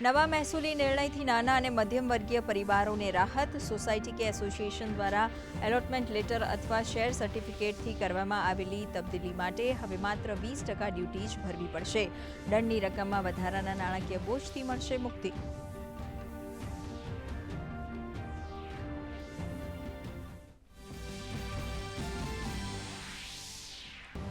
નવા મહેસૂલી નિર્ણયથી નાના અને મધ્યમ વર્ગીય પરિવારોને રાહત સોસાયટી કે એસોસિએશન દ્વારા એલોટમેન્ટ લેટર અથવા શેર સર્ટિફિકેટથી કરવામાં આવેલી તબદીલી માટે હવે માત્ર વીસ ટકા ડ્યુટી જ ભરવી પડશે. દંડની રકમમાં વધારાના નાણાકીય બોજથી મળશે મુક્તિ.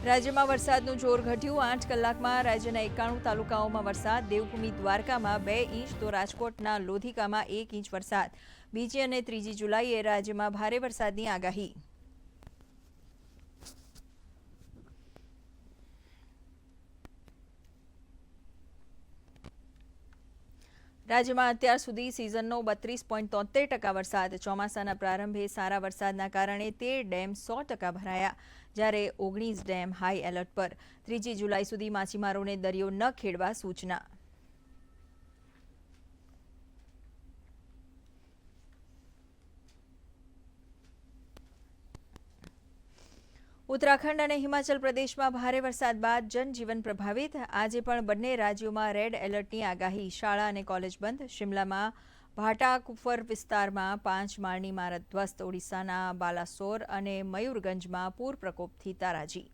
રાજ્યમાં વરસાદનું જોર ઘટ્યું. આઠ કલાકમાં રાજ્યના એકાણું તાલુકાઓમાં વરસાદ. દેવભૂમિ દ્વારકામાં બે ઇંચ, તો રાજકોટના લોધિકામાં એક ઇંચ વરસાદ. બીજી અને ત્રીજી જુલાઈએ રાજ્યમાં ભારે વરસાદની આગાહી. રાજ્યમાં અત્યાર સુધી સિઝનનો બત્રીસ પોઈન્ટ તોતેર ટકા વરસાદ, ચોમાસાના પ્રારંભે સારા વરસાદના કારણે તેર ડેમ સો ટકા ભરાયા, જ્યારે ઓગણીસ ડેમ હાઈ એલર્ટ પર. ત્રીજી જુલાઈ સુધી માછીમારોને દરિયો ન ખેડવા સૂચના. ઉત્તરાખંડ અને હિમાચલ પ્રદેશમાં ભારે વરસાદ બાદ જનજીવન પ્રભાવિત. આજે પણ બંને રાજ્યોમાં રેડ એલર્ટની આગાહી. શાળા અને કોલેજ બંધ. શિમલામાં ભાટા કુફર વિસ્તારમાં પાંચ માળની ઇમારત ધ્વસ્ત. ઓડિશાના બાલાસોર અને મયુરગંજમાં પૂર પ્રકોપથી તારાજી.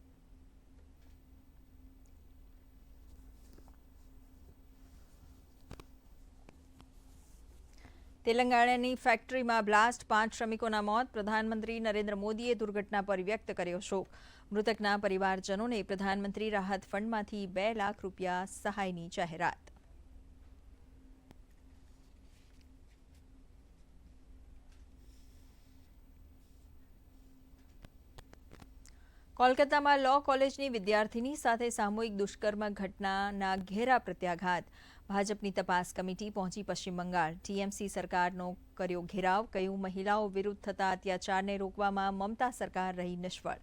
તેલંગાણાની ફેક્ટરીમાં બ્લાસ્ટ પાંચ શ્રમિકોના મોત, પ્રધાનમંત્રી નરેન્દ્ર મોદીએ દુર્ઘટના પર વ્યક્ત કર્યો શોક. મૃતકના પરિવારજનોને પ્રધાનમંત્રી રાહત ફંડમાંથી બે લાખ રૂપિયા સહાયની જાહેરાત. કોલકાતામાં લો કોલેજની વિદ્યાર્થીની સાથે સામૂહિક દુષ્કર્મ ઘટનાના ઘેરા પ્રત્યાઘાત. ભાજપની તપાસ કમિટી પહોંચી પશ્ચિમ બંગાળ. ટીએમસી સરકારનો કર્યો ઘેરાવ કહ્યું મહિલાઓ વિરુદ્ધ થતા અત્યાચારને રોકવામાં મમતા સરકાર રહી નિષ્ફળ?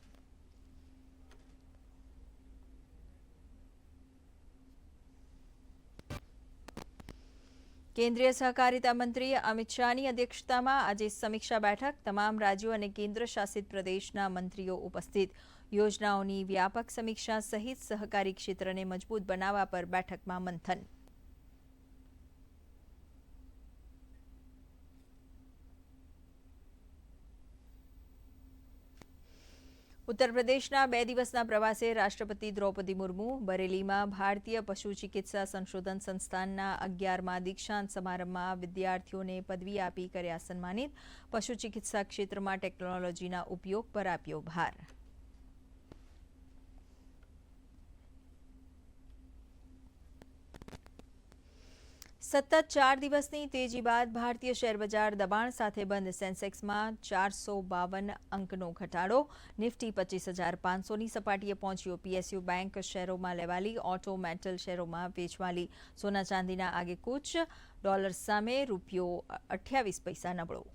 કેન્દ્રીય સહકારિતા મંત્રી અમિત શાહની અધ્યક્ષતામાં આજે સમીક્ષા બેઠક. તમામ રાજ્યો અને કેન્દ્ર શાસિત પ્રદેશના મંત્રીઓ ઉપસ્થિત. યોજનાઓની વ્યાપક સમીક્ષા સહિત સહકારી ક્ષેત્રને મજબૂત બનાવવા પર બેઠકમાં મંથન. ઉત્તર પ્રદેશના બે દિવસના પ્રવાસે રાષ્ટ્રપતિ દ્રૌપદી મુર્મુ, બરેલીમાં ભારતીય પશુ ચિકિત્સા સંશોધન સંસ્થાનના અગિયારમાં દીક્ષાંત સમારંભમાં વિદ્યાર્થીઓને પદવી આપી કર્યા સન્માનિત. પશુ ચિકિત્સા ક્ષેત્રમાં ટેકનોલોજીના ઉપયોગ પર આપ્યો ભાર. સતત ચાર દિવસની તેજી બાદ ભારતીય શેરબજાર દબાણ સાથે બંધ સેન્સેક્સમાં ચારસો બાવન અંકનો ઘટાડો. નિફ્ટી પચીસ હજાર પાંચસોની સપાટીએ પહોંચ્યો. પીએસયુ બેંક શેરોમાં લેવાલી ઓટો મેટલ શેરોમાં વેચવાલી. સોના ચાંદીના આગે કૂચ. ડોલર સામે રૂપિયો અઠ્યાવીસ પૈસા નબળો.